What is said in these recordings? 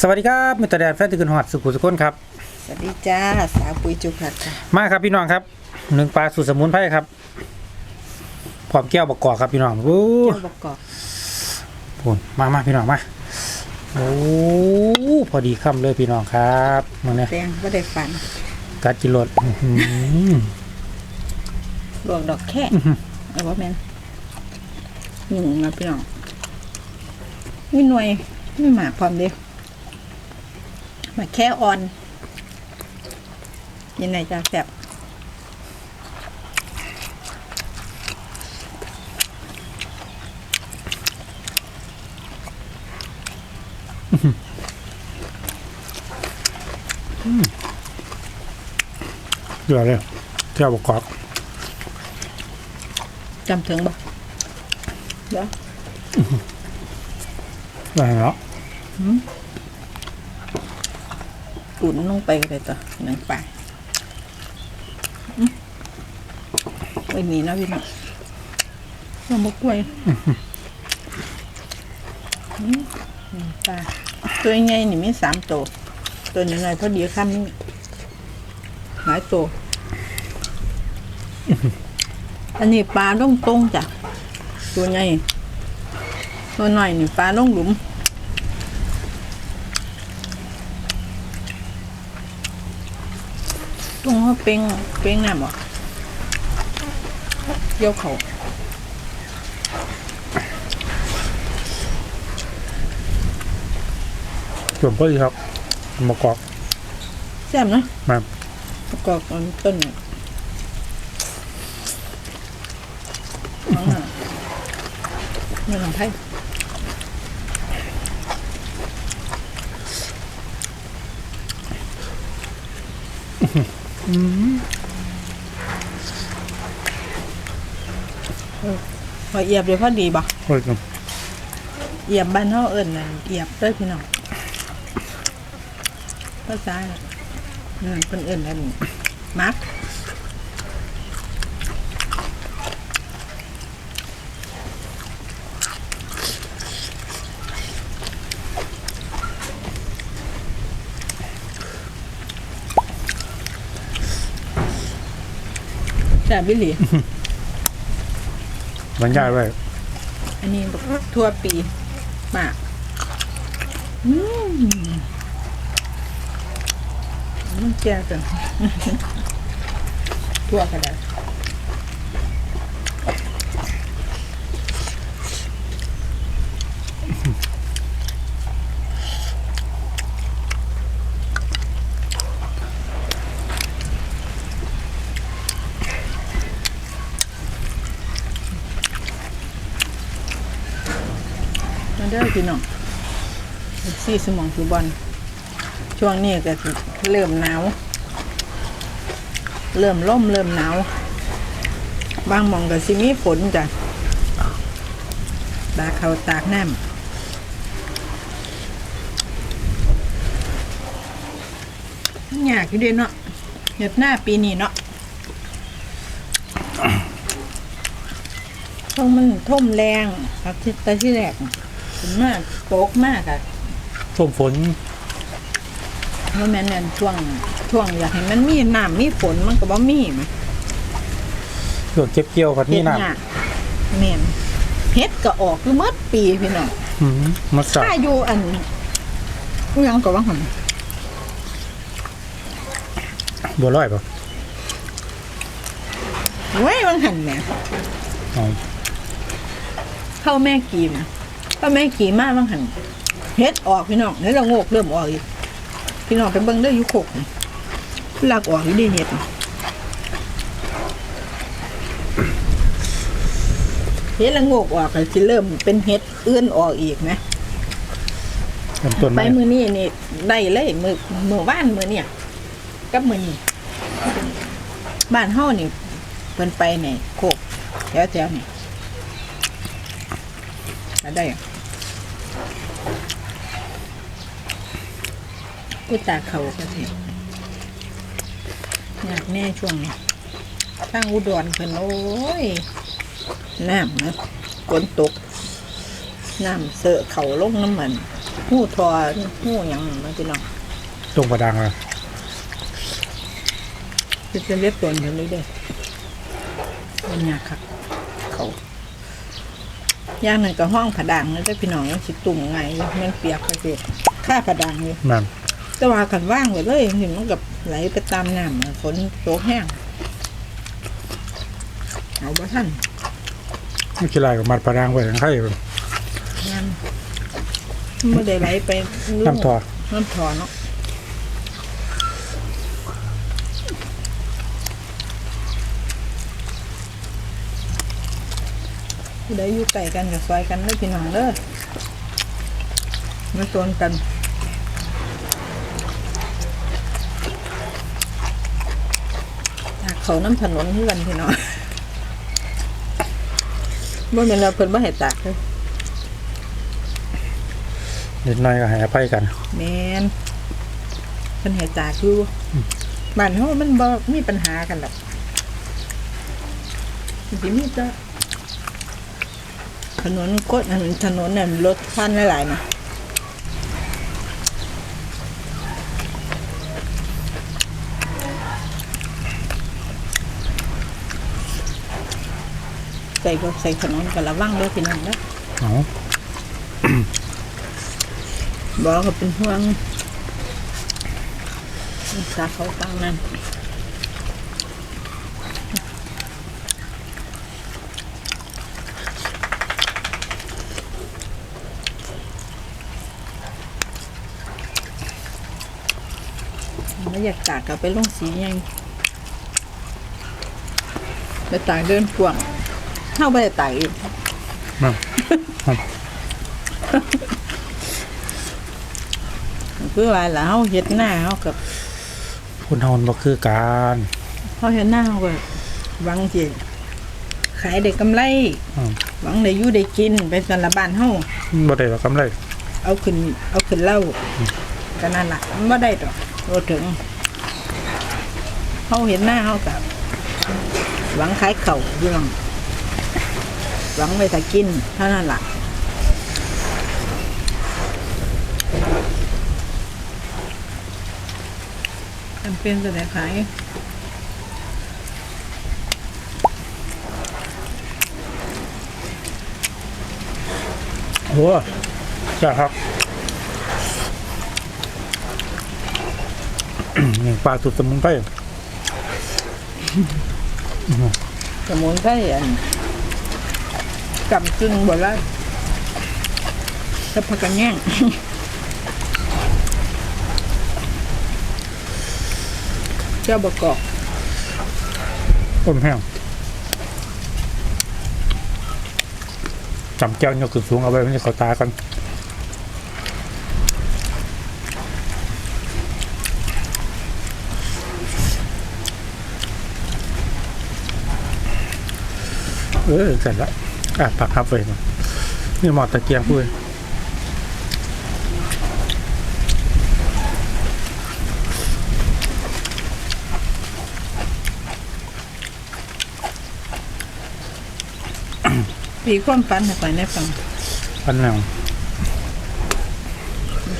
สวัสดีครับมิตรแดนแฟนตะกุนหอดสุขุสุขนครับ สวัสดีจ้าสาวปุยจุผัดค่ะมาครับพี่น้องครับหนึ่งปลาสูตรสมุนไพรครับพร้อมแก้วบกกอกครับพี่น้องโอ้เจ้าบกกอกโหมามาพี่น้องมาโอ้พอดีค่ำเลยพี่น้องครับมาเนี่ยแดงก็ได้ฝันกัดจิรดอื้อหือลวกดอกแค่เอาว่าแมนหนึ่งนะพี่น้องมีหน่วยมีหมากพร้อมเดียวห มากแค่อ่อนยินไหนจ้าแซ่บเดือดเลยแก้วบกกอกจำถึงบ่เดี๋ยวได้แล้ว ตุนลงไปเลยต่อหนังปลาไม่มีนะพี่น้องเราบกกล้วยปลาตัวใหญ่นี่มีสามตัวตัวน้อยๆพอดีคำนี่หลายตัวอันนี้ปลาลงตรงจ้ะตัวใหญ่ตัวหน้อยนี่ปลาลงหลุม ตรง เขาเป้งเป้งน้ำบ่เกี่ยวเขาส่วนพอดีครับบกกอกแซ่บนะมาประกอบอันต้นเนี่ยเอาหน่ะนี่ลองไพ่ พอเอียบเดี๋ยวพอดีบ่โอ้ยครับเอียบบ้านเฮาเอิ้นนั่นเอียบเด้อพี่น้องภาษาน่ะนั่นเพิ่นเอิ้นนั่นมัก ซ่บบิหลีบรรยายไว้อันนี้แบบทั่วปีมากอืมมันแก่กันทั่วกันแล้ว เด้อพี่น้องซี่สมองสุบอลช่วงนี้ก็เริ่มหนาว เริ่มล่มเริ่มหนาว บางมองก็สิมีฝนจ้ะตากเขาวตากน้ำยากอยู่เด้เนาะเห็ดหน้าปีนี้เนาะต้องมันท่มแรงครับที่แต่ที่แรก ถึงมากโปกมากอะส้มฝนเพราะแม่นนั่นช่วงช่วงอยากให้มันมีน้ำมีฝนมันก็บ่มีไหมส่วนเก็บเกี่ยวกับนี่เฮ็ดน้ยากแม่นเฮ็ดก็ออกอยู่หมดปีพี่น้องำอืมมาสับถ้าอยู่อันอิหยังก็ว่าหั่นบัวลอยป่ะเว้ยว่าหั่นแหมอ๋อเข้าแม่กีนะเข้าแม่กีมาว่าหั่นเฮ็ดออกพี่น้องแล้วเราโงกเริ่มออกอีกพี่น้องไปเบิ่งเด้ออยู่โคกนี่ลากออกอยู่ดีเฮ็ดนี่เฮ็ดละโงกออกก็สิเริ่มเป็นเฮ็ดเอื้อนออกอีกนะเริ่มต้นไปไม้มือนี่นี่ได้เลยมือมือบ้านมือเนี่ยกับมือนี่บ้านเฮานี่เพิ่นไปในโคกแถวแถวนี่ก็ได้ กูตาเขาก็เถอะอยากแน่ช่วงนี้ทางอุดรเพิ่นโอ้ย น้ำนะฝนตก น้ำเสอะเขาลงน้ำมันหูทอหูหยังมันพี่น้องตรงประดังเลยเป็นจะเรียกตัวนี้เลยเด้อมันยากครับ เขา ย่างหนึ่งก็ห้องผาดังแล้วแต่พี่น้องมันสิตุ่มไงอยู่มันเปียกไปเปียกค่าผาดังอยู่นั่นแต่ว่ากันว่างไว้เลยเห็นมันกับไหลไปตามน้ำอะฝนตกแห้งเอาบ่ทันไม่ใช่ไรกับมัดประดังไว้ทั้งไข่น้ำไม่ได้ไหลไปลุ่มน้ำทอน้ำทอเนาะ ผู้ใดอยู่ไก่กันกับซอยกันเด้อพี่น้องเด้อมาชวนกันอยากเขาน้ำถนนที่กันพี่น้องบ่เป็นเราเพิ่นบ่ให้ตากเลยนิดหน่อยก็ให้อภัยกันแมนเป็นเหตุจากอยู่บ้านเฮามันบ่มีปัญหากันหรอกสิมีแต่ ถนนกดอันถนนน่ะรถพันหลายๆนะใส่ก็ใส่ถนนกันระวังเด้วยพี่น้องเด้อเอาบอกก็เป็นห่วงตาเขาตั้งนั่น ไม่อยากตากกับไปลงสียังไปตากเดินพ่วงเข้าไปตากอีกนั่นคือว่าแล้วเฮาเฮ็ดหน้าเฮากับคุณเฮามันบ่คือการเฮาเฮ็ดหน้าเฮาก็หวังสิขายได้กำไรอืมหวังได้อยู่ได้กินไปสันละบ้านเฮาบ่ได้หรอกกำไร เอาขึ้น เอาขึ้นเหล่า ก็นั่นล่ะมันบ่ได้ดอกโอถึงเฮาเห็นหน้าเฮากับหวังขายเข่าวอยู่น้องหวังไปถ้ากินเท่านั้นล่ะจำเป็นจะได้ขายโอ้จ้าครับ อย่าง ปลาสุดสมุนไพรสมุนไพรอันกำจึงบ่ละจะพักกันแย่งเจ้าบกอกต้มแห้งจำแก้วยกขึ้นสูงเอาไว้ไม่ให้เขาตากัน เออเสร็จแล้วอะปักครับเลยมานี่หมอดตะเกียงพูดปีความฝันให้ไปในฟังปันแนว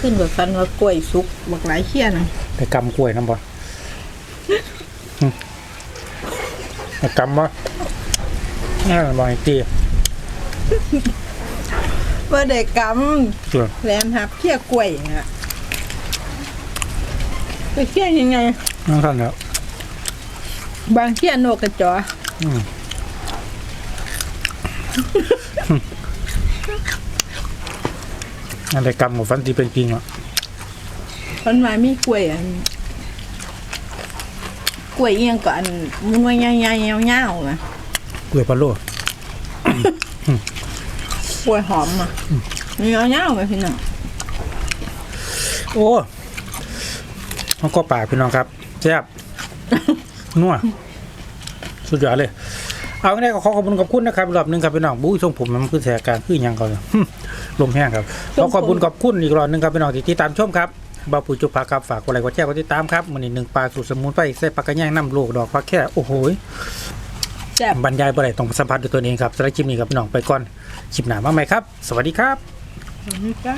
ขึ้นกับฝันว่ากล้วยสุกบักหลายเขี้ยนะไปกำกล้วยน้ำบ่หึไปกำวะ น่าบอยตีว่าได้กส่วนำแหลมหับเขี้ยกล้วยอะไปเขี้ยยังไง นั่นสั่นแล้ว บางเขี้ยนกกระจออืมอันใดกำหมดฟันตีเป็นจริงอะฝันว่ามีกล้วยอันกล้วยเอียงก็อันมันว่าใหญ่ๆยาวๆนะ กล้วยพะโล้กล้วยหอมอะยาวๆไปพี่น้องโอ้มันก็ปากพี่น้องครับแซ่บนัวสุดยอดเลย เอาง่ายๆก็ขอขอบคุณขอบคุณนะครับรอบหนึงครับพี่น้องบุ้ยทรงผมมันคือแสการคือหยังเขาเนี่ยลมแห้งครับขอขอบคุณขอบคุณอีกรอบหนึงครับพี่น้องที่ติดตามชมครับบ่าวปุ๋ยจุภาครับฝากกดไลค์กดแชร์กดติดตามครับมันนี้หนึ่งปลาสูตรสมุนไพรใส่ปลากระแยงน้ำลูกดอกฟักแค่โอ้โหย แซ่บบรรยายบ่ได้ต้องสัมผัสด้วยตัวเองครับสำหรับคลิปนี้ครับพี่น้องไปก่อนคลิปหน้ามาใหม่ครับ สวัสดีครับนี่จ้า